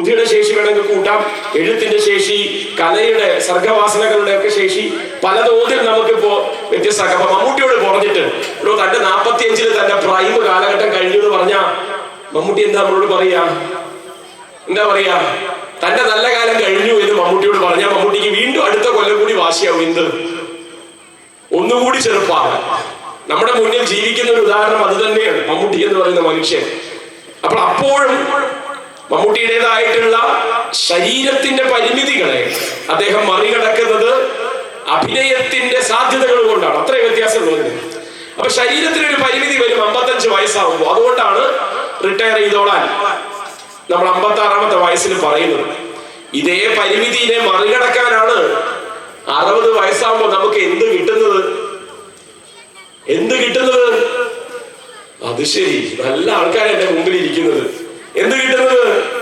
ബുദ്ധിയുടെ ശേഷി വേണമെങ്കിൽ കൂട്ടാം. എഴുത്തിന്റെ ശേഷി കലയുടെ സർഗവാസനകളുടെ ഒക്കെ ശേഷി പലതോതിൽ നമുക്കിപ്പോ വ്യത്യസ്തമാക്കാം. അപ്പൊ മമ്മൂട്ടിയോട് പറഞ്ഞിട്ട് ഒരു തന്റെ നാപ്പത്തി അഞ്ചിൽ തന്റെ പ്രൈം കാലഘട്ടം കഴിഞ്ഞു എന്ന് പറഞ്ഞാ മമ്മൂട്ടി എന്താ നമ്മളോട് പറയാ? എന്താ പറയാ? തന്റെ നല്ല കാലം കഴിഞ്ഞു എന്ന് മമ്മൂട്ടിയോട് പറഞ്ഞാൽ മമ്മൂട്ടിക്ക് വീണ്ടും അടുത്ത കൊല്ലം കൂടി വാശിയാവും. എന്ത്? ഒന്നുകൂടി ചെറുപ്പാണ് നമ്മുടെ മുന്നിൽ ജീവിക്കുന്ന ഒരു ഉദാഹരണം അത് തന്നെയാണ് മമ്മൂട്ടി എന്ന് പറയുന്ന മനുഷ്യൻ. അപ്പോൾ അപ്പോഴും മമ്മൂട്ടിയുടേതായിട്ടുള്ള ശരീരത്തിന്റെ പരിമിതികളെ അദ്ദേഹം മറികടക്കുന്നത് അഭിനയത്തിന്റെ സാധ്യതകൾ കൊണ്ടാണ്. അത്രയും വ്യത്യാസമുള്ളത് അപ്പൊ ശരീരത്തിന് ഒരു പരിമിതി വരും അമ്പത്തഞ്ച് വയസ്സാകുമ്പോൾ അതുകൊണ്ടാണ് റിട്ടയർ ചെയ്തോളാൻ നമ്മൾ അമ്പത്തി ആറാമത്തെ വയസ്സിൽ പറയുന്നത്. ഇതേ പരിമിതിയെ മറികടക്കാനാണ് അറുപത് വയസ്സാകുമ്പോൾ നമുക്ക് എന്ത് കിട്ടുന്നത്? എന്ത് കിട്ടുന്നത്? അത് ശരി. നല്ല ആൾക്കാരെ എന്റെ മുമ്പിൽ ഇരിക്കുന്നത്. എന്ത് കിട്ടുന്നത്?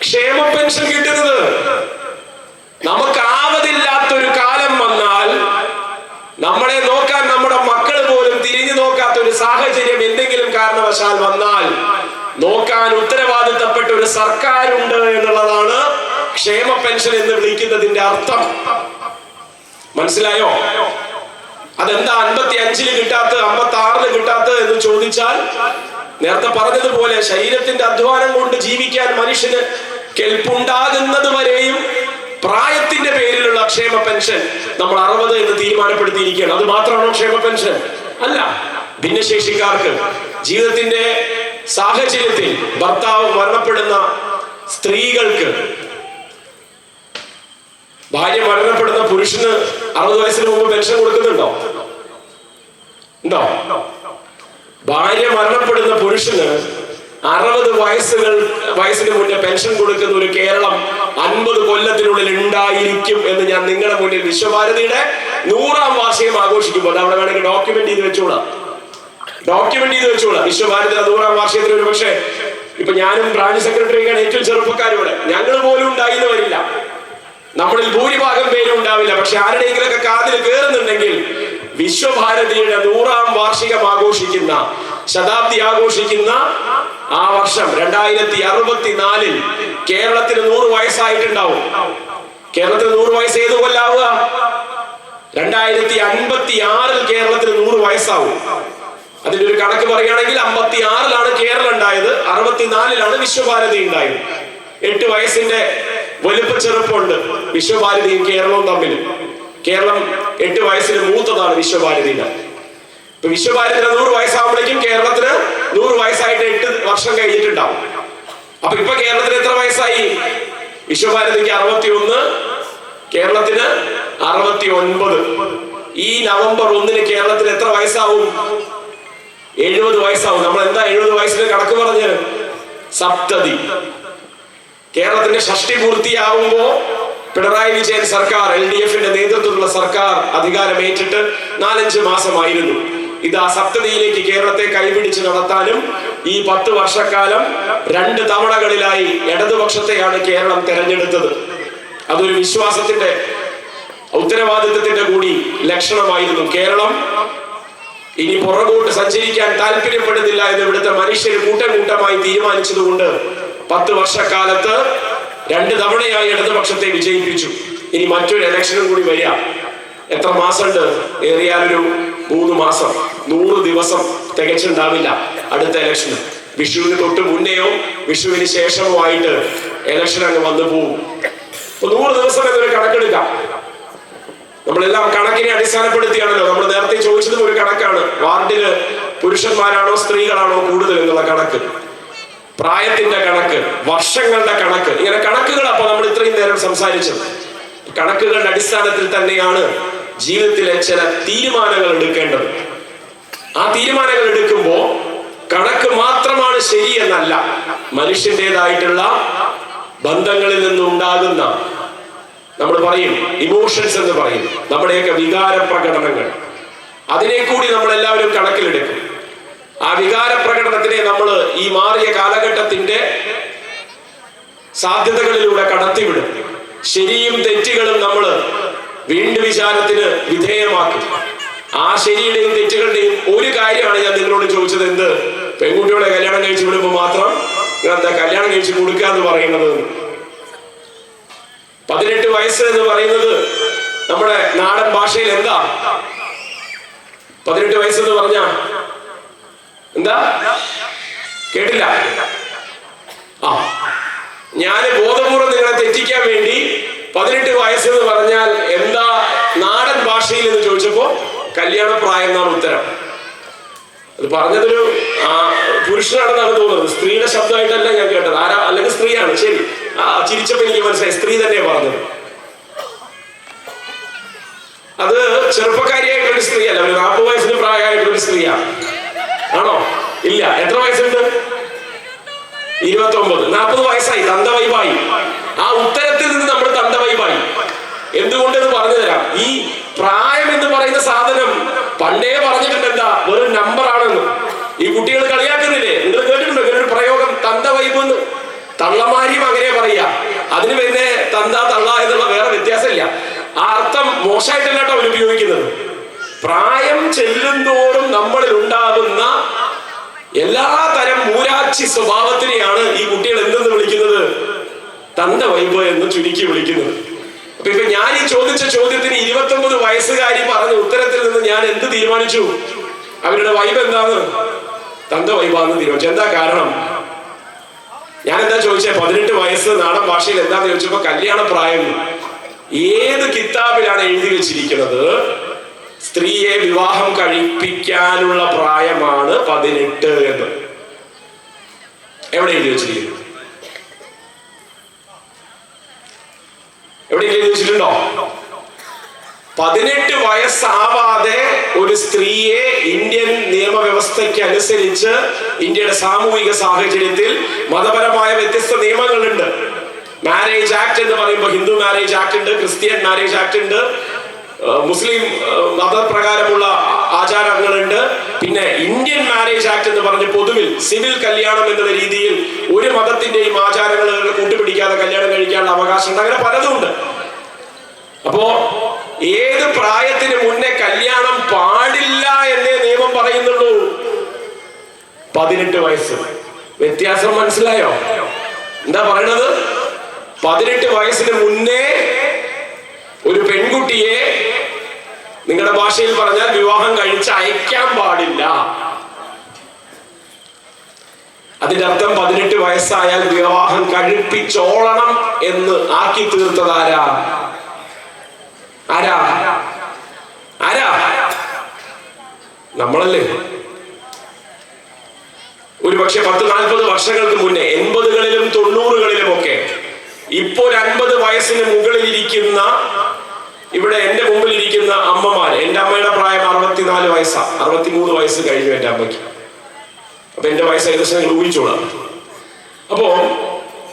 ക്ഷേമ പെൻഷൻ കിട്ടുന്നത്. നമുക്ക് ആവതില്ലാത്തൊരു കാലം വന്നാൽ നമ്മളെ നോക്കാൻ നമ്മുടെ മക്കൾ പോലും തിരിഞ്ഞു നോക്കാത്ത ഒരു സാഹചര്യം എന്തെങ്കിലും കാരണവശാൽ വന്നാൽ നോക്കാൻ ഉത്തരവാദിത്തപ്പെട്ട ഒരു സർക്കാരുണ്ട് എന്നുള്ളതാണ് ക്ഷേമ പെൻഷൻ എന്ന് വിളിക്കുന്നതിന്റെ അർത്ഥം. മനസ്സിലായോ? അതെന്താ അൻപത്തി അഞ്ചിൽ കിട്ടാത്തത് അമ്പത്തി ആറിൽ കിട്ടാത്തത് എന്ന് ചോദിച്ചാൽ നേരത്തെ പറഞ്ഞതുപോലെ ശരീരത്തിന്റെ അധ്വാനം കൊണ്ട് ജീവിക്കാൻ മനുഷ്യന് കെൽപ്പുണ്ടാകുന്നത് വരെയും പ്രായത്തിന്റെ പേരിലുള്ള ക്ഷേമ പെൻഷൻ നമ്മൾ അറുപത് എന്ന് തീരുമാനപ്പെടുത്തിയിരിക്കുകയാണ്. അത് മാത്രമാണോ ക്ഷേമ പെൻഷൻ? അല്ല. ഭിന്നശേഷിക്കാർക്ക് ജീവിതത്തിന്റെ സാഹചര്യത്തിൽ ഭർത്താവ് മരണപ്പെടുന്ന സ്ത്രീകൾക്ക് ഭാര്യ മരണപ്പെടുന്ന പുരുഷന് അറുപത് വയസ്സിന് മുമ്പ് പെൻഷൻ കൊടുക്കുന്നുണ്ടോ? ഉണ്ടോ? ഭാര്യ മരണപ്പെടുന്ന പുരുഷന് അറുപത് വയസ്സുകൾ വയസ്സിന് മുന്നേ പെൻഷൻ കൊടുക്കുന്ന ഒരു കേരളം അൻപത് കൊല്ലത്തിനുള്ളിൽ ഉണ്ടായിരിക്കും എന്ന് ഞാൻ നിങ്ങളുടെ മുന്നിൽ വിശ്വഭാരതിയുടെ നൂറാം വാർഷികം ആഘോഷിക്കുമ്പോൾ അവിടെ വേണമെങ്കിൽ ഡോക്യുമെന്റ് ചെയ്ത് വെച്ചോളാം ഡോക്യുമെന്റ് ചെയ്ത് വെച്ചോളാം വിശ്വഭാരതിയുടെ നൂറാം വാർഷികത്തിൽ ഒരു പക്ഷേ ഇപ്പൊ ഞാനും ബ്രാഞ്ച് സെക്രട്ടറിയൊക്കെയാണ് ഏറ്റവും ചെറുപ്പക്കാരിവിടെ ഞങ്ങൾ പോലും ഉണ്ടായിന്ന് വരില്ല നമ്മളിൽ ഭൂരിഭാഗം പേരും ഉണ്ടാവില്ല. പക്ഷെ ആരുടെയെങ്കിലൊക്കെ കാതിൽ കയറുന്നുണ്ടെങ്കിൽ വിശ്വഭാരതിയുടെ നൂറാം വാർഷികം ആഘോഷിക്കുന്ന ശതാബ്ദി ആഘോഷിക്കുന്ന ആ വർഷം രണ്ടായിരത്തി അറുപത്തിനാലിൽ കേരളത്തിന് നൂറ് വയസ്സായിട്ടുണ്ടാവും. കേരളത്തിന് നൂറ് വയസ്സ് ഏത് കൊല്ലാവുക? രണ്ടായിരത്തി അൻപത്തി ആറിൽ കേരളത്തിന് നൂറ് വയസ്സാവും. അതിന്റെ ഒരു കണക്ക് പറയുകയാണെങ്കിൽ അമ്പത്തി ആറിലാണ് കേരളം ഉണ്ടായത് അറുപത്തിനാലിലാണ് വിശ്വഭാരതി ഉണ്ടായത്. എട്ട് വയസ്സിന്റെ വലുപ്പ ചെറുപ്പമുണ്ട് വിശ്വഭാരതിയും കേരളവും തമ്മിൽ. കേരളം എട്ട് വയസ്സിന് മൂത്തതാണ് വിശ്വഭാരതിയുടെ. ഇപ്പൊ വിശ്വഭാരതിന് നൂറ് വയസ്സാകുമ്പോഴേക്കും കേരളത്തിന് നൂറ് വയസ്സായിട്ട് എട്ട് വർഷം കഴിഞ്ഞിട്ടുണ്ടാവും. അപ്പൊ ഇപ്പൊ കേരളത്തിന് എത്ര വയസ്സായി? വിശ്വഭാരതിക്ക് അറുപത്തി ഒന്ന് കേരളത്തിന് അറുപത്തി ഒൻപത് ഈ നവംബർ ഒന്നിന് കേരളത്തിന് എത്ര വയസ്സാവും? എഴുപത് വയസ്സാവും. നമ്മൾ എന്താ എഴുപത് വയസ്സിന് കണക്ക് പറഞ്ഞ്? സപ്തതി. കേരളത്തിന്റെ ഷഷ്ടി പൂർത്തിയാവുമ്പോ പിണറായി വിജയൻ സർക്കാർ എൽ ഡി എഫിന്റെ നേതൃത്വത്തിലുള്ള സർക്കാർ അധികാരമേറ്റിട്ട് നാലഞ്ച് മാസമായിരുന്നു. ഇത് ആ സപ്തതിയിലേക്ക് കേരളത്തെ കൈപിടിച്ച് നടത്താനും ഈ പത്ത് വർഷക്കാലം രണ്ട് തവണകളിലായി ഇടതുപക്ഷത്തെയാണ് കേരളം തെരഞ്ഞെടുത്തത്. അതൊരു വിശ്വാസത്തിന്റെ ഉത്തരവാദിത്വത്തിന്റെ കൂടി ലക്ഷണമായിരുന്നു. കേരളം ഇനി പുറകോട്ട് സഞ്ചരിക്കാൻ താല്പര്യപ്പെടുന്നില്ല എന്ന് ഇവിടുത്തെ മനുഷ്യർ കൂട്ടം കൂട്ടമായി തീരുമാനിച്ചതുകൊണ്ട് പത്ത് വർഷക്കാലത്ത് രണ്ട് തവണയായി ഇടതുപക്ഷത്തെ വിജയിപ്പിച്ചു. ഇനി മറ്റൊരു ഇലക്ഷനും കൂടി വരിക. എത്ര മാസമുണ്ട്? ഏറിയാലൊരു മൂന്ന് മാസം. നൂറ് ദിവസം തികച്ചുണ്ടാവില്ല അടുത്ത ഇലക്ഷന് വിഷുവിന് തൊട്ട് മുന്നെയോ വിഷുവിന് ശേഷമോ ആയിട്ട് ഇലക്ഷൻ അങ്ങ് വന്നു പോകും അപ്പൊ നൂറ് ദിവസം എന്നൊരു കണക്കെടുക്കാം. നമ്മളെല്ലാം കണക്കിനെ അടിസ്ഥാനപ്പെടുത്തിയാണല്ലോ. നമ്മൾ നേരത്തെ ചോദിച്ചതും ഒരു കണക്കാണ്. വാർഡിൽ പുരുഷന്മാരാണോ സ്ത്രീകളാണോ കൂടുതൽ എന്നുള്ള കണക്ക്. പ്രായത്തിന്റെ കണക്ക് വർഷങ്ങളുടെ കണക്ക്. ഇങ്ങനെ കണക്കുകൾ അപ്പൊ നമ്മൾ ഇത്രയും നേരം സംസാരിച്ചത് കണക്കുകളുടെ അടിസ്ഥാനത്തിൽ തന്നെയാണ് ജീവിതത്തിലെ ചില തീരുമാനങ്ങൾ എടുക്കേണ്ടത്. ആ തീരുമാനങ്ങൾ എടുക്കുമ്പോൾ കണക്ക് മാത്രമാണ് ശരി ശരിയെന്നല്ല മനുഷ്യന്റേതായിട്ടുള്ള ബന്ധങ്ങളിൽ നിന്നുണ്ടാകുന്ന നമ്മൾ പറയും ഇമോഷൻസ് എന്ന് പറയും നമ്മുടെയൊക്കെ വികാര പ്രകടനങ്ങൾ അതിനെ കൂടി നമ്മൾ എല്ലാവരും കണക്കിലെടുക്കും. ആ വികാര പ്രകടനത്തിനെ നമ്മൾ ഈ മാറിയ കാലഘട്ടത്തിന്റെ സാധ്യതകളിലൂടെ കടത്തിവിടും. ശരിയും തെറ്റുകളും നമ്മൾ വീണ്ടും വിചാരത്തിന് വിധേയമാക്കും. ആ ശരിയുടെയും തെറ്റുകളുടെയും ഒരു കാര്യമാണ് ഞാൻ നിങ്ങളോട് ചോദിച്ചത് എന്ത്? പെൺകുട്ടികളെ കല്യാണം കഴിച്ചു വിടുമ്പോൾ മാത്രം നിങ്ങൾ എന്താ കല്യാണം കഴിച്ചു കൊടുക്കുക എന്ന് പറയുന്നത് പതിനെട്ട് വയസ്സ് എന്ന് പറയുന്നത് നമ്മുടെ നാടൻ ഭാഷയിൽ എന്താ? പതിനെട്ട് വയസ്സ് എന്ന് പറഞ്ഞ എന്താ? കേട്ടില്ല. ആ. ഞാൻ ബോധപൂർവം നിങ്ങളെ തെറ്റിക്കാൻ വേണ്ടി പതിനെട്ട് വയസ്സ് എന്ന് പറഞ്ഞാൽ എന്താ നാടൻ ഭാഷയിൽ എന്ന് ചോദിച്ചപ്പോ കല്യാണപ്രായം എന്നാണ് ഉത്തരം. അത് പറഞ്ഞതൊരു പുരുഷനാണെന്നാണ് തോന്നുന്നത്. സ്ത്രീയുടെ ശബ്ദമായിട്ടല്ല ഞാൻ കേട്ടത്. ആരാ? അല്ലെങ്കിൽ സ്ത്രീയാണ്. ശരി. ആ ചിരിച്ചപ്പോ എനിക്ക് മനസ്സിലായി. സ്ത്രീ തന്നെ പറഞ്ഞത്. അത് ചെറുപ്പക്കാരിയായിട്ടുള്ള ഒരു സ്ത്രീയല്ല ഒരു നാൽപ്പത് വയസ്സിന് പ്രായമായിട്ടുള്ള സ്ത്രീയാണ്. ആണോ? ഇല്ല. എത്ര വയസ്സുണ്ട്? ഇരുപത്തി ഒമ്പത് നാൽപ്പത് വയസ്സായി. തന്ത വൈബായി. ആ ഉത്തരത്തിൽ നിന്ന് നമ്മൾ തന്ത വൈബായി. എന്തുകൊണ്ടെന്ന് പറഞ്ഞു തരാം. ഈ പ്രായം എന്ന് പറയുന്ന സാധനം പണ്ടേ പറഞ്ഞിട്ടുണ്ട് എന്താ? വെറും നമ്പർ ആണെന്ന്. ഈ കുട്ടികൾ കളിയാക്കുന്നില്ലേ? നിങ്ങൾ കേട്ടിട്ടുണ്ടോ? ഇങ്ങനെ ഒരു പ്രയോഗം തന്ത വൈബ് എന്ന്. തള്ളമാരിയും അങ്ങനെ പറയാ അതിന് പിന്നെ തന്ത തള്ള എന്നുള്ള വേറെ വ്യത്യാസമില്ല. ആ അർത്ഥം മോശമായിട്ടല്ല കേട്ടോ അവർ ഉപയോഗിക്കുന്നത്. പ്രായം ചെല്ലുന്തോറും നമ്മളിൽ ഉണ്ടാകുന്ന എല്ലാ തരം മൂരാക്ഷി സ്വഭാവത്തിനെയാണ് ഈ കുട്ടികൾ എന്തെന്ന് വിളിക്കുന്നത്? തന്ത വൈബ് എന്ന് ചുരുക്കി വിളിക്കുന്നത്. അപ്പൊ ഇപ്പൊ ഞാൻ ഈ ചോദിച്ച ചോദ്യത്തിന് ഇരുപത്തൊമ്പത് വയസ്സുകാരി പറഞ്ഞ ഉത്തരത്തിൽ നിന്ന് ഞാൻ എന്ത് തീരുമാനിച്ചു? അവരുടെ വൈബ് എന്താണ്? തന്ത വൈബാന്ന് തീരുമാനിച്ചു. എന്താ കാരണം? ഞാൻ എന്താ ചോദിച്ചേ? പതിനെട്ട് വയസ്സ് നാടൻ ഭാഷയിൽ എന്താന്ന് ചോദിച്ചപ്പോ കല്യാണ പ്രായം ഏത് കിതാബിലാണ് എഴുതി വെച്ചിരിക്കുന്നത്? സ്ത്രീയെ വിവാഹം കഴിപ്പിക്കാനുള്ള പ്രായമാണ് പതിനെട്ട് എന്ന്. എവിടെ എഴുതി എവിടെ എഴുതി പതിനെട്ട് വയസ്സാവാതെ ഒരു സ്ത്രീയെ ഇന്ത്യൻ നിയമവ്യവസ്ഥയ്ക്ക് അനുസരിച്ച് ഇന്ത്യയുടെ സാമൂഹിക സാഹചര്യത്തിൽ മതപരമായ വ്യത്യസ്ത നിയമങ്ങളുണ്ട്. മാരേജ് ആക്ട് എന്ന് പറയുമ്പോൾ ഹിന്ദു മാരേജ് ആക്ട് ഉണ്ട് ക്രിസ്ത്യൻ മാരേജ് ആക്ട് ഉണ്ട് മുസ്ലിം മതപ്രകാരമുള്ള ആചാരങ്ങളുണ്ട്. പിന്നെ ഇന്ത്യൻ മാരേജ് ആക്ട് എന്ന് പറഞ്ഞ് പൊതുവിൽ സിവിൽ കല്യാണം എന്നുള്ള രീതിയിൽ ഒരു മതത്തിന്റെയും ആചാരങ്ങൾ കൂട്ടുപിടിക്കാതെ കല്യാണം കഴിക്കാനുള്ള അവകാശം ഉണ്ട് അങ്ങനെ പലതുമുണ്ട് അപ്പോ ഏത് പ്രായത്തിന് മുന്നേ കല്യാണം പാടില്ല എന്നേ നിയമം പറയുന്നുള്ളൂ. പതിനെട്ട് വയസ്സ്. വ്യത്യാസം മനസ്സിലായോ? എന്താ പറയണത്? പതിനെട്ട് വയസ്സിന് മുന്നേ ഒരു പെൺകുട്ടിയെ നിങ്ങളുടെ ഭാഷയിൽ പറഞ്ഞാൽ വിവാഹം കഴിച്ച് അയക്കാൻ പാടില്ല. അതിന്റെ അർത്ഥം പതിനെട്ട് വയസ്സായാൽ വിവാഹം കഴിപ്പിച്ചോളണം എന്ന് ആക്കി തീർത്തത് ആരാ? ആരാ? ആരാ? നമ്മളല്ലേ? ഒരു പക്ഷെ പത്ത് നാൽപ്പത് വർഷങ്ങൾക്ക് മുന്നേ എൺപതുകളിലും തൊണ്ണൂറുകളിലും ഒക്കെ ഇപ്പോ ഒരു അൻപത് വയസ്സിന് മുകളിൽ ഇരിക്കുന്ന ഇവിടെ എന്റെ മുമ്പിൽ ഇരിക്കുന്ന അമ്മമാര് എന്റെ അമ്മയുടെ പ്രായം അറുപത്തിനാല് വയസ്സാ. അറുപത്തിമൂന്ന് വയസ്സ് കഴിഞ്ഞു എന്റെ അമ്മയ്ക്ക്. അപ്പൊ എന്റെ വയസ്സ് ഏകദേശം നിങ്ങൾ ഊഹിച്ചോളാം. അപ്പോ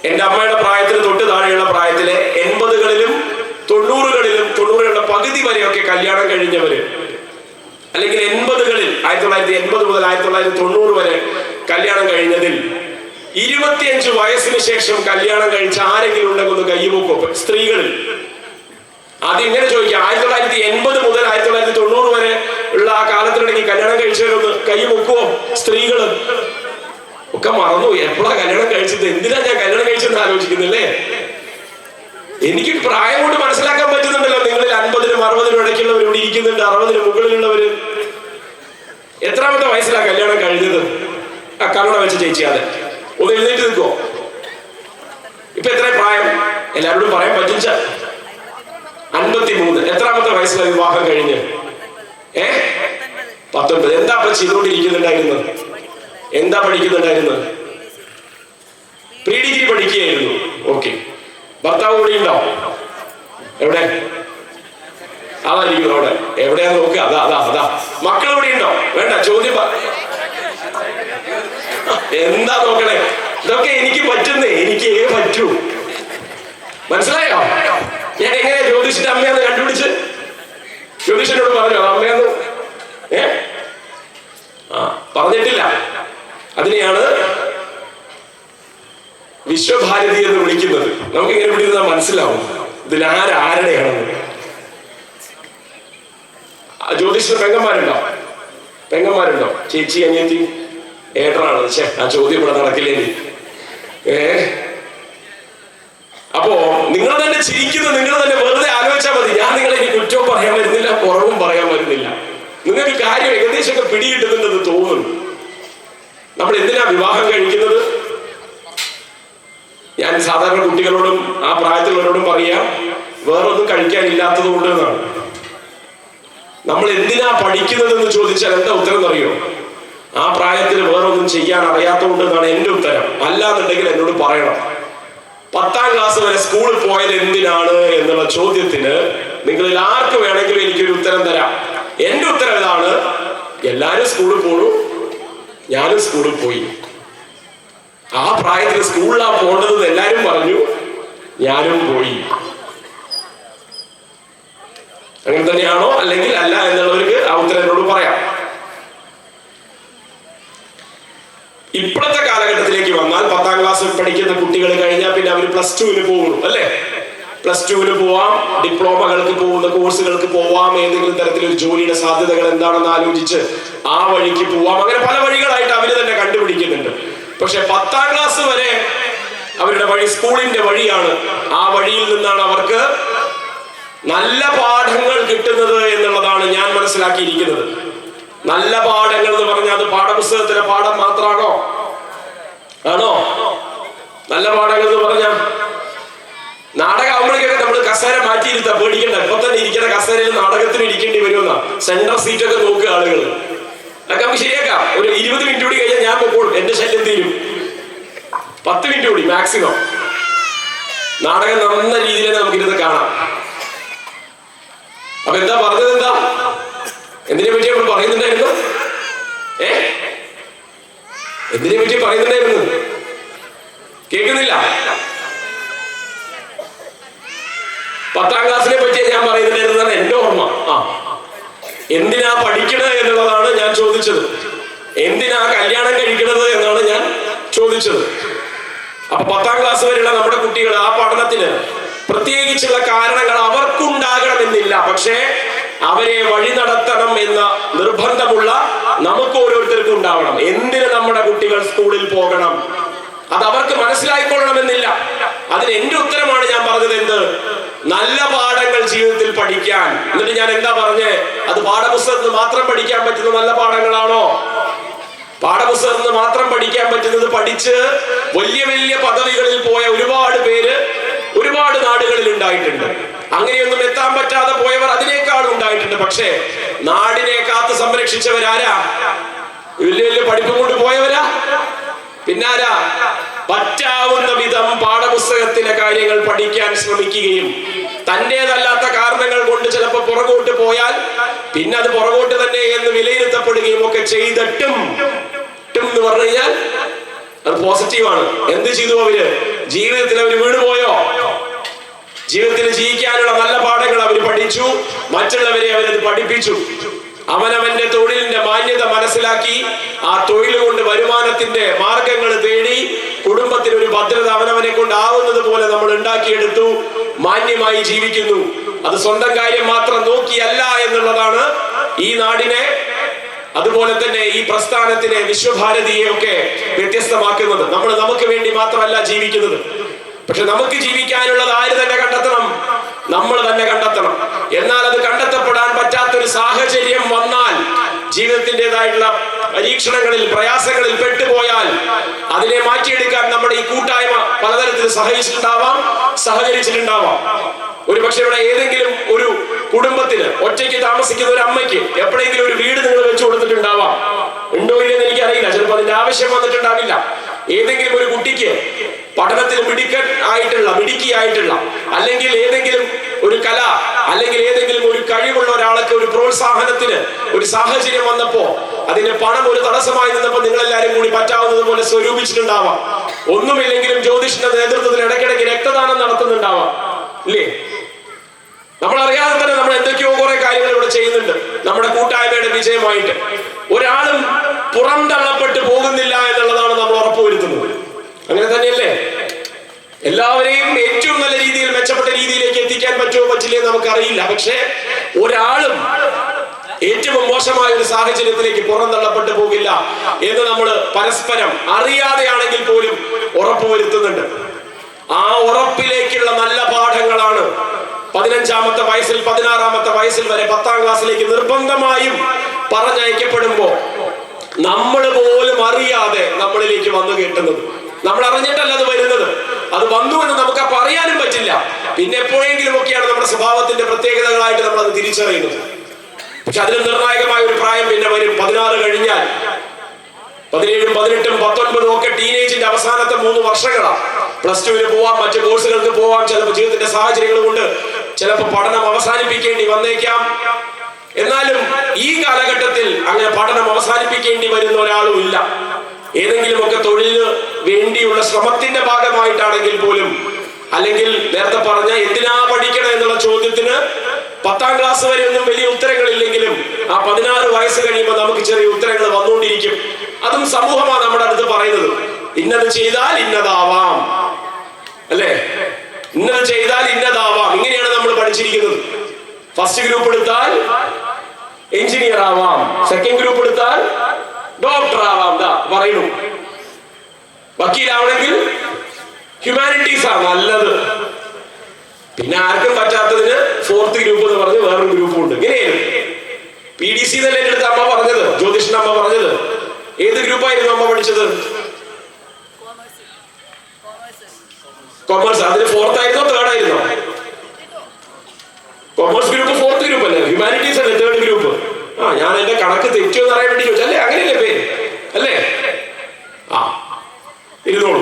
എന്റെ അമ്മയുടെ പ്രായത്തിന് തൊട്ട് താഴെയുള്ള പ്രായത്തിലെ എൺപതുകളിലും തൊണ്ണൂറുകളിലും തൊണ്ണൂറുകളുടെ പകുതി വരെയൊക്കെ കല്യാണം കഴിഞ്ഞവര്. അല്ലെങ്കിൽ എൺപതുകളിൽ ആയിരത്തി തൊള്ളായിരത്തി എൺപത് മുതൽ ആയിരത്തി തൊള്ളായിരത്തി തൊണ്ണൂറ് വരെ കല്യാണം കഴിഞ്ഞതിൽ. ഇരുപത്തിയഞ്ച് വയസ്സിന് ശേഷം കല്യാണം കഴിച്ച ആരെങ്കിലും ഉണ്ടെങ്കിൽ ഒന്ന് കയ്യുമൊക്കോ സ്ത്രീകളിൽ ആദ്യം ഇങ്ങനെ ചോദിക്കാം. ആയിരത്തി തൊള്ളായിരത്തി എൺപത് മുതൽ ആയിരത്തി തൊള്ളായിരത്തി തൊണ്ണൂറ് വരെ ഉള്ള ആ കാലത്തിനിടയ്ക്ക് കല്യാണം കഴിച്ചവരൊന്ന് കൈ മുക്കുവോ? സ്ത്രീകളും. ഒക്കെ മറന്നു എപ്പോഴാ കല്യാണം കഴിച്ചത്? എന്തിനാ ഞാൻ കല്യാണം കഴിച്ചെന്ന് ആലോചിക്കുന്നില്ലേ? എനിക്ക് പ്രായം കൊണ്ട് മനസ്സിലാക്കാൻ പറ്റുന്നുണ്ടല്ലോ. നിങ്ങളിൽ അൻപതിനും അറുപതിനും ഇടയ്ക്കുള്ളവർ ഇവിടെ ഇരിക്കുന്നുണ്ട്. അറുപതിന് മുകളിലുള്ളവര്. എത്രാമത്തെ വയസ്സിലാ കല്യാണം കഴിഞ്ഞത്? ആ കരുണ വെച്ച് ചേച്ചിയാതെ ഒന്ന് എഴുന്നേറ്റ് നിൽക്കോ. ഇപ്പൊ എത്ര പ്രായം? എല്ലാവരോടും പറയാൻ പറ്റിച്ച അൻപത്തി മൂന്ന് എത്രാമത്തെ വയസ്സിലെ വിവാഹം കഴിഞ്ഞ്? ഏ? പത്തൊൻപത്. എന്താ അപ്പൊ ചെയ്തുകൊണ്ടിരിക്കുന്നുണ്ടായിരുന്നത്? എന്താ പഠിക്കുന്നുണ്ടായിരുന്നു പ്രീ ഡിഗ്രി പഠിക്കുകയായിരുന്നു. ഓക്കെ ഭർത്താവ് കൂടി ഉണ്ടോ? എവിടെ? അതായിരിക്കും അവിടെ. എവിടെയാ നോക്കുക അതാ അതാ അതാ. മക്കൾ ഇവിടെ ഉണ്ടോ? വേണ്ട ചോദ്യം എന്താ നോക്കണേ? ഇതൊക്കെ എനിക്ക് പറ്റുന്നേ. എനിക്ക് പറ്റൂ. മനസ്സിലായോ? ഞാൻ എങ്ങനെ ജ്യോതിഷിന്റെ അമ്മയെന്ന് കണ്ടുപിടിച്ച്? ജ്യോതിഷനോട് പറഞ്ഞോ അമ്മയെന്ന്? ഏ? ആ പറഞ്ഞിട്ടില്ല. അതിനെയാണ് വിശ്വഭാരതി എന്ന് വിളിക്കുന്നത്. നമുക്ക് ഇങ്ങനെ വിളിക്കുന്നത് മനസ്സിലാവും. ഇതിൽ ആരാരുടെയാണെന്ന് ജ്യോതിഷന് പെങ്ങന്മാരുണ്ടോ? പെങ്ങന്മാരുണ്ടോ? ചേച്ചി അനിയത്തി? ഏട്ടനാണ്? ആ ചോദ്യം ഇവിടെ നടക്കില്ലേ ഏ? അപ്പോ നിങ്ങൾ തന്നെ ചിരിക്കുന്നത് നിങ്ങൾ തന്നെ വെറുതെ ആലോചിച്ചാൽ മതി. ഞാൻ നിങ്ങളെ ഇനി കുറ്റവും പറയാൻ വരുന്നില്ല കുറവും പറയാൻ വരുന്നില്ല. നിങ്ങൾക്ക് കാര്യം ഏകദേശമൊക്കെ പിടികിട്ടുന്നുണ്ടെന്ന് തോന്നുന്നു. നമ്മൾ എന്തിനാ വിവാഹം കഴിക്കുന്നത്? ഞാൻ സാധാരണ കുട്ടികളോടും ആ പ്രായത്തിലുള്ളവരോടും പറയാം വേറൊന്നും കഴിക്കാനില്ലാത്തത് കൊണ്ട് എന്നാണ്. നമ്മൾ എന്തിനാ പഠിക്കുന്നത് എന്ന് ചോദിച്ചാൽ എന്താ ഉത്തരം അറിയോ ആ പ്രായത്തിൽ വേറൊന്നും ചെയ്യാൻ അറിയാത്തതുകൊണ്ട് എന്നാണ് എന്റെ ഉത്തരം. അല്ലാന്നുണ്ടെങ്കിൽ എന്നോട് പറയണം. പത്താം ക്ലാസ് വരെ സ്കൂളിൽ പോയത് എന്തിനാണ് എന്നുള്ള ചോദ്യത്തിന് നിങ്ങളിൽ ആർക്ക് വേണമെങ്കിലും എനിക്കൊരു ഉത്തരം തരാം. എന്റെ ഉത്തരം ഇതാണ് എല്ലാരും സ്കൂളിൽ പോണു ഞാനും സ്കൂളിൽ പോയി. ആ പ്രായത്തിൽ സ്കൂളിലാ പോണ്ടത് എല്ലാരും പറഞ്ഞു ഞാനും പോയി. അങ്ങനെ തന്നെയാണോ? അല്ലെങ്കിൽ അല്ല എന്നുള്ളവർക്ക് ആ ഉത്തരം എന്നോട് പറയാം. ഇപ്പോഴത്തെ കാലഘട്ടത്തിലേക്ക് വന്നാൽ പത്താം ക്ലാസ് പഠിക്കുന്ന കുട്ടികൾ കഴിഞ്ഞാൽ പിന്നെ അവർ പ്ലസ് ടുവിന് പോകുന്നു അല്ലേ? പ്ലസ് ടുവിന് പോവാം ഡിപ്ലോമകൾക്ക് പോകുന്ന കോഴ്സുകൾക്ക് പോവാം ഏതെങ്കിലും തരത്തിലൊരു ജോലിയുടെ സാധ്യതകൾ എന്താണെന്ന് ആലോചിച്ച് ആ വഴിക്ക് പോവാം. അങ്ങനെ പല വഴികളായിട്ട് അവർ തന്നെ കണ്ടുപിടിക്കുന്നുണ്ട്. പക്ഷെ പത്താം ക്ലാസ് വരെ അവരുടെ വഴി സ്കൂളിന്റെ വഴിയാണ്. ആ വഴിയിൽ നിന്നാണ് അവർക്ക് നല്ല പാഠങ്ങൾ കിട്ടുന്നത് എന്നുള്ളതാണ് ഞാൻ മനസ്സിലാക്കിയിരിക്കുന്നത്. നല്ല പാഠങ്ങൾ എന്ന് പറഞ്ഞാൽ അത് പാഠപുസ്തകത്തിലെ പാഠം മാത്രമാണോ? ആണോ? നല്ല പാഠങ്ങൾ എന്ന് പറഞ്ഞ നാടകമാകുമ്പോഴേക്കൊക്കെ നമ്മൾ കസേര മാറ്റിയിരുത്ത പേടിക്കണ്ട. ഇപ്പൊ തന്നെ ഇരിക്കുന്ന കസേരയിൽ നാടകത്തിന് ഇരിക്കേണ്ടി വരുമെന്ന. സെന്റർ സീറ്റ് ഒക്കെ നോക്കുക ആളുകൾ അതൊക്കെ നമുക്ക് ശരിയാക്കാം. ഒരു ഇരുപത് മിനിറ്റ് കൂടി കഴിഞ്ഞാൽ ഞാൻ പൊക്കോളും. എന്റെ ശല്യം തീരും. പത്ത് മിനിറ്റ് കൂടി മാക്സിമം നാടകം നന്ന രീതിയിൽ നമുക്കിരുന്ന് കാണാം. അപ്പൊ എന്താ പറഞ്ഞത് എന്താ? എന്തിനെ പറ്റി നമ്മൾ പറയുന്നുണ്ടായിരുന്നു? ഏ? എന്തിനെ പറ്റി പറയുന്നുണ്ടായിരുന്നു? കേൾക്കുന്നില്ല. പത്താം ക്ലാസ്സിനെ പറ്റി ഞാൻ പറയുന്നുണ്ടായിരുന്നതാണ് എന്റെ ഓർമ്മ. ആ. എന്തിനാ പഠിക്കണത് എന്നുള്ളതാണ് ഞാൻ ചോദിച്ചത്. എന്തിനാ കല്യാണം കഴിക്കണത് എന്നാണ് ഞാൻ ചോദിച്ചത്. അപ്പൊ പത്താം ക്ലാസ് വരെയുള്ള നമ്മുടെ കുട്ടികൾ ആ പഠനത്തിന് പ്രത്യേകിച്ചുള്ള കാരണങ്ങൾ അവർക്കുണ്ടാകണമെന്നില്ല. പക്ഷേ അവരെ വഴി നടത്തണം എന്ന നിർബന്ധമുള്ള നമുക്ക് ഓരോരുത്തർക്കും ഉണ്ടാവണം. എന്തിന് നമ്മുടെ കുട്ടികൾ സ്കൂളിൽ പോകണം? അത് അവർക്ക് മനസ്സിലായിക്കൊള്ളണമെന്നില്ല. അതിന് എന്റെ ഉത്തരമാണ് ഞാൻ പറഞ്ഞത് എന്ത്? നല്ല പാഠങ്ങൾ ജീവിതത്തിൽ പഠിക്കാൻ. എന്നിട്ട് ഞാൻ എന്താ പറഞ്ഞേ? അത് പാഠപുസ്തകത്തിൽ മാത്രം പഠിക്കാൻ പറ്റുന്ന നല്ല പാഠങ്ങളാണോ? പാഠപുസ്തകത്തിൽ മാത്രം പഠിക്കാൻ പറ്റുന്നത് പഠിച്ച് വലിയ വലിയ പദവികളിൽ പോയ ഒരുപാട് പേര് ഒരുപാട് നാടുകളിൽ ഉണ്ടായിട്ടുണ്ട്. അങ്ങനെയൊന്നും എത്താൻ പറ്റാതെ പോയവർ അതിനേക്കാൾ ഉണ്ടായിട്ടുണ്ട്. പക്ഷേ നാടിനെ കാത്ത് സംരക്ഷിച്ചവരാരാ? വലിയ വലിയ പഠിപ്പും കൊണ്ട് പോയവരാ? പിന്നാരാ? പറ്റാവുന്ന വിധം പാഠപുസ്തകത്തിലെ കാര്യങ്ങൾ പഠിക്കാൻ ശ്രമിക്കുകയും തന്റേതല്ലാത്ത കാരണങ്ങൾ കൊണ്ട് ചിലപ്പോൾ പുറകോട്ട് പോയാൽ പിന്നെ അത് പുറകോട്ട് തന്നെ എന്ന് വിലയിരുത്തപ്പെടുകയും ഒക്കെ ചെയ്തിട്ടും ട്ടും എന്ന് പറഞ്ഞു കഴിഞ്ഞാൽ അത് പോസിറ്റീവാണ്. എന്ത് ചെയ്തു അവർ? ജീവിതത്തിൽ അവർ വീണുപോയോ? ജീവിതത്തിൽ ജീവിക്കാനുള്ള നല്ല പാഠങ്ങൾ അവർ പഠിച്ചു. മറ്റുള്ളവരെ അവരത് പഠിപ്പിച്ചു. അവനവന്റെ തൊഴിലിന്റെ മാന്യത മനസ്സിലാക്കി ആ തൊഴിൽ കൊണ്ട് വരുമാനത്തിന്റെ മാർഗങ്ങൾ തേടി കുടുംബത്തിന് ഒരു ഭദ്രത അവനവനെ കൊണ്ട് ആവുന്നത് പോലെ നമ്മൾ ഉണ്ടാക്കിയെടുത്തു. മാന്യമായി ജീവിക്കുന്നു. അത് സ്വന്തം കാര്യം മാത്രം നോക്കിയല്ല എന്നുള്ളതാണ് ഈ നാടിനെ അതുപോലെ തന്നെ ഈ പ്രസ്ഥാനത്തിനെ വിശ്വഭാരതിയെ ഒക്കെ വ്യത്യസ്തമാക്കുന്നത്. നമ്മൾ നമുക്ക് വേണ്ടി മാത്രമല്ല ജീവിക്കുന്നത്. പക്ഷെ നമുക്ക് ജീവിക്കാനുള്ളത് ആര് തന്നെ കണ്ടെത്തണം. നമ്മൾ തന്നെ കണ്ടെത്തണം. എന്നാൽ അത് കണ്ടെത്തപ്പെടാൻ പറ്റാത്തൊരു സാഹചര്യം വന്നാൽ ജീവിതത്തിന്റെതായിട്ടുള്ള പരീക്ഷണങ്ങളിൽ പ്രയാസങ്ങളിൽ പെട്ടുപോയാൽ അതിനെ മാറ്റിയെടുക്കാൻ നമ്മുടെ ഈ കൂട്ടായ്മ പലതരത്തിൽ സഹകരിച്ചിട്ടുണ്ടാവാം സഹകരിച്ചിട്ടുണ്ടാവാം. ഒരു പക്ഷെ ഇവിടെ ഏതെങ്കിലും ഒരു കുടുംബത്തിന് ഒറ്റയ്ക്ക് താമസിക്കുന്ന ഒരു അമ്മയ്ക്ക് എപ്പോഴെങ്കിലും ഒരു വീട് നിങ്ങൾ വെച്ചു കൊടുത്തിട്ടുണ്ടാവാം. ഉണ്ടോ ഇല്ലെന്ന് എനിക്കറിയില്ല. ചിലപ്പോൾ അതിന്റെ ആവശ്യം വന്നിട്ടുണ്ടാവില്ല. ഏതെങ്കിലും ഒരു കുട്ടിക്ക് പഠനത്തിൽ മിടുക്കൻ ആയിട്ടുള്ള മിടുക്കിയായിട്ടുള്ള അല്ലെങ്കിൽ ഏതെങ്കിലും ഒരു കല അല്ലെങ്കിൽ ഏതെങ്കിലും ഒരു കഴിവുള്ള ഒരാൾക്ക് ഒരു പ്രോത്സാഹനത്തിന് ഒരു സാഹചര്യം വന്നപ്പോ അതിന് പണം ഒരു തടസ്സമായി നിന്നപ്പോ നിങ്ങൾ എല്ലാവരും കൂടി പറ്റാവുന്നതുപോലെ സ്വരൂപിച്ചിട്ടുണ്ടാവാം. ഒന്നുമില്ലെങ്കിലും ജ്യോതിഷിന്റെ നേതൃത്വത്തിൽ ഇടയ്ക്കിടയ്ക്ക് രക്തദാനം നടത്തുന്നുണ്ടാവാം. ഇല്ലേ? നമ്മൾ അറിയാതെ തന്നെ നമ്മൾ എന്തൊക്കെയോ കുറെ കാര്യങ്ങൾ ഇവിടെ ചെയ്യുന്നുണ്ട്. നമ്മുടെ കൂട്ടായ്മയുടെ വിജയമായിട്ട്. ഒരാളും പുറന്തള്ളപ്പെട്ട് പോകുന്നില്ല എന്നുള്ളതാണ് നമ്മൾ ഉറപ്പുവരുത്തുന്നത്. അങ്ങനെ തന്നെയല്ലേ? എല്ലാവരെയും ഏറ്റവും നല്ല രീതിയിൽ മെച്ചപ്പെട്ട രീതിയിലേക്ക് എത്തിക്കാൻ പറ്റുമോ പറ്റില്ലേ നമുക്കറിയില്ല. പക്ഷേ ഒരാളും ഏറ്റവും മോശമായ ഒരു സാഹചര്യത്തിലേക്ക് പുറന്തള്ളപ്പെട്ടു പോകില്ല എന്ന് നമ്മൾ പരസ്പരം അറിയാതെയാണെങ്കിൽ പോലും ഉറപ്പുവരുത്തുന്നുണ്ട് ആ ഉറപ്പിലേക്കുള്ള നല്ല പാഠങ്ങളാണ് പതിനഞ്ചാമത്തെ വയസ്സിൽ പതിനാറാമത്തെ വയസ്സിൽ വരെ പത്താം ക്ലാസ്സിലേക്ക് നിർബന്ധമായും പറഞ്ഞയക്കപ്പെടുമ്പോ നമ്മൾ പോലും അറിയാതെ നമ്മളിലേക്ക് വന്നു കേട്ടുന്നത്. നമ്മൾ അറിഞ്ഞിട്ടല്ല അത് വരുന്നത്. അത് വന്നു എന്ന് നമുക്ക് അപ്പൊ അറിയാനും പറ്റില്ല. പിന്നെ എപ്പോഴെങ്കിലും ഒക്കെയാണ് നമ്മുടെ സ്വഭാവത്തിന്റെ പ്രത്യേകതകളായിട്ട് നമ്മൾ അത് തിരിച്ചറിയുന്നത്. പക്ഷെ അതിന് നിർണായകമായ ഒരു പ്രായം പിന്നെ വരും. പതിനാറ് കഴിഞ്ഞാൽ. പതിനേഴും പതിനെട്ടും പത്തൊൻപതും ഒക്കെ ടീനേജിന്റെ അവസാനത്തെ മൂന്ന് വർഷങ്ങളാണ് പ്ലസ് ടുവിന് പോവാം മറ്റു കോഴ്സുകൾക്ക് പോവാം ചിലപ്പോൾ ജീവിതത്തിന്റെ സാഹചര്യങ്ങൾ കൊണ്ട് ചിലപ്പോൾ പഠനം അവസാനിപ്പിക്കേണ്ടി വന്നേക്കാം. എന്നാലും ഈ കാലഘട്ടത്തിൽ അങ്ങനെ പഠനം അവസാനിപ്പിക്കേണ്ടി വരുന്ന ഒരാളും ഇല്ല. ഏതെങ്കിലുമൊക്കെ തൊഴിലിന് വേണ്ടിയുള്ള ശ്രമത്തിന്റെ ഭാഗമായിട്ടാണെങ്കിൽ പോലും അല്ലെങ്കിൽ നേരത്തെ പറഞ്ഞ എന്തിനാ പഠിക്കണം എന്നുള്ള ചോദ്യത്തിന് പത്താം ക്ലാസ് വരെ ഒന്നും വലിയ ഉത്തരങ്ങളില്ലെങ്കിലും ആ പതിനാറ് വയസ്സ് കഴിയുമ്പോൾ നമുക്ക് ചെറിയ ഉത്തരങ്ങൾ വന്നുകൊണ്ടിരിക്കും. അതും സമൂഹമാണ് നമ്മുടെ അടുത്ത് പറയുന്നത്. ഇന്നത് ചെയ്താൽ ഇന്നതാവാം. അല്ലേ? ഇന്നത് ചെയ്താൽ ഇന്നതാവാം. ഇങ്ങനെയാണ് നമ്മൾ പഠിച്ചിരിക്കുന്നത്. ഫസ്റ്റ് ഗ്രൂപ്പ് എടുത്താൽ എഞ്ചിനീയർ ആവാം. സെക്കൻഡ് ഗ്രൂപ്പ് എടുത്താൽ ഡോക്ടർ ആവാം. പറയുന്നു. വക്കീലാവണമെങ്കിൽ ഹ്യൂമാനിറ്റീസ് ആണ് നല്ലത്. പിന്നെ ആർക്കും പറ്റാത്തതിന് ഫോർത്ത് ഗ്രൂപ്പ് എന്ന് പറഞ്ഞ് വേറൊരു ഗ്രൂപ്പ് ഉണ്ട്. ഇങ്ങനെയാണ് പി ഡി സി എന്നല്ലേ എന്റെ അടുത്ത് അമ്മ പറഞ്ഞത്? ജ്യോതിഷിന്റെ അമ്മ പറഞ്ഞത്. ഏത് ഗ്രൂപ്പായിരുന്നു അമ്മ പഠിച്ചത്? കൊമേഴ്സ് അതിന് ഫോർത്ത് ആയിരുന്നോ തേർഡ് ആയിരുന്നോ? കൊമേഴ്സ് ഗ്രൂപ്പ് ഫോർത്ത് ഗ്രൂപ്പ് അല്ലേ? ഹ്യൂമാനിറ്റീസ് അല്ലേ തേർഡ് ഗ്രൂപ്പ് ആ ഞാൻ എന്റെ കണക്ക് തെറ്റോ എന്ന് അറിയാൻ വേണ്ടി ചോദിച്ചു. അല്ലേ അങ്ങനെയല്ലേ പേര് അല്ലേ ആ ഇരുന്നോളൂ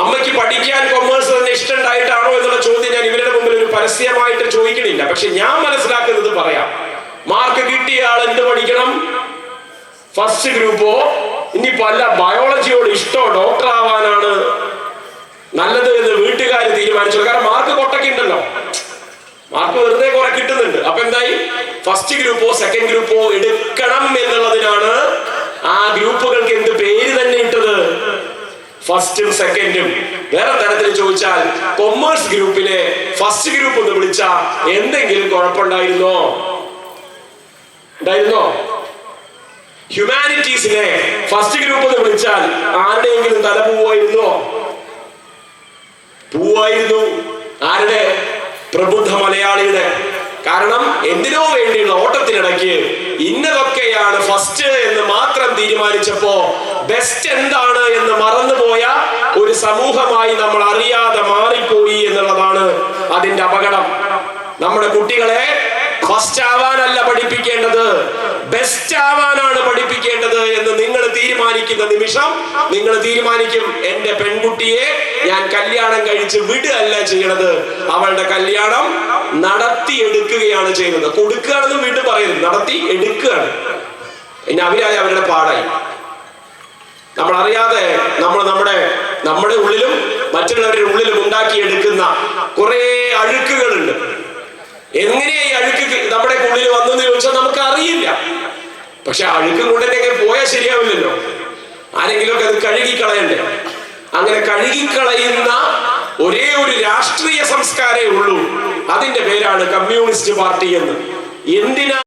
അമ്മയ്ക്ക് പഠിക്കാൻ കൊമേഴ്സ് തന്നെ ഇഷ്ടമുണ്ടായിട്ടാണോ എന്നുള്ള ചോദ്യം ഞാൻ ഇവരുടെ മുമ്പിൽ ഒരു പരസ്യമായിട്ട് ചോദിക്കണില്ല. പക്ഷെ ഞാൻ മനസ്സിലാക്കുന്നത് പറയാം. മാർക്ക് കിട്ടിയ ആൾ എന്ത് പഠിക്കണം? ഫസ്റ്റ് ഗ്രൂപ്പോ ഇനി പല ബയോളജിയോട് ഇഷ്ടോ ഡോക്ടർ ആവാനാണ് നല്ലത് എന്ന് വീട്ടുകാർ തീരുമാനിച്ചു കാരണം മാർക്ക് കൊട്ടൊക്കെ ഉണ്ടല്ലോ. മാർക്ക് വെറുതെ കുറെ കിട്ടുന്നുണ്ട്. അപ്പൊ എന്തായി? ഫസ്റ്റ് ഗ്രൂപ്പോ സെക്കൻഡ് ഗ്രൂപ്പോ എടുക്കണം എന്നുള്ളതിനാണ് ആ ഗ്രൂപ്പുകൾക്ക് എന്ത് പേര് ഫസ്റ്റും സെക്കൻഡും. വേറെ തരത്തിൽ ചോദിച്ചാൽ കൊമേഴ്സ് ഗ്രൂപ്പിലെ ഫസ്റ്റ് ഗ്രൂപ്പ് എന്ന് വിളിച്ച എന്തെങ്കിലും കുഴപ്പമുണ്ടായിരുന്നോ? ഉണ്ടായിരുന്നോ? ഹ്യൂമാനിറ്റീസിലെ ഫസ്റ്റ് ഗ്രൂപ്പ് എന്ന് വിളിച്ചാൽ ആരുടെയെങ്കിലും തല പൂവായിരുന്നോ? പൂവായിരുന്നു ആരുടെ? പ്രബുദ്ധ മലയാളിയുടെ. കാരണം എന്തിനോ വേണ്ടിയുള്ള ഓട്ടത്തിനിടയ്ക്ക് ഇന്നതൊക്കെയാണ് ഫസ്റ്റ് എന്ന് മാത്രം തീരുമാനിച്ചപ്പോ ബെസ്റ്റ് എന്താണ് എന്ന് മറന്നുപോയ ഒരു സമൂഹമായി നമ്മൾ അറിയാതെ മാറിപ്പോയി എന്നുള്ളതാണ് അതിന്റെ അപകടം. നമ്മുടെ കുട്ടികളെ ഫസ്റ്റ് ആവാനല്ല പഠിപ്പിക്കേണ്ടത്. ബെസ്റ്റ് ആവാനാണ് പഠിപ്പിക്കേണ്ടത് എന്ന് നിങ്ങൾ തീരുമാനിക്കുന്ന നിമിഷം നിങ്ങൾ തീരുമാനിക്കും എന്റെ പെൺകുട്ടിയെ ഞാൻ കല്യാണം കഴിച്ച് വിടുകയല്ല ചെയ്യണത്. അവളുടെ കല്യാണം നടത്തി എടുക്കുകയാണ് ചെയ്യുന്നത്. കൊടുക്കുകയാണെന്ന് വീണ്ടും പറയുന്നത് നടത്തി എടുക്കുകയാണ്. പിന്നെ അവരായി അവരുടെ പാടായി. നമ്മൾ അറിയാതെ നമ്മൾ നമ്മുടെ നമ്മുടെ ഉള്ളിലും മറ്റുള്ളവരുടെ ഉള്ളിലും ഉണ്ടാക്കിയെടുക്കുന്ന കുറെ അഴുക്കുകളുണ്ട്. എങ്ങനെയാ ഈ അഴുക്ക് നമ്മുടെ ഉള്ളിൽ വന്നെന്ന് ചോദിച്ചാൽ നമുക്ക് അറിയില്ല പക്ഷെ അഴുക്ക് കൊണ്ടിട്ടൊക്കെ പോയാൽ ശരിയാവില്ലല്ലോ. ആരെങ്കിലും ഒക്കെ അത് കഴുകിക്കളയണ്ടേ? അങ്ങനെ കഴുകിക്കളയുന്ന ഒരേ ഒരു രാഷ്ട്രീയ സംസ്കാരമേ ഉള്ളൂ. അതിന്റെ പേരാണ് കമ്മ്യൂണിസ്റ്റ് പാർട്ടി എന്ന്. എന്തിനാ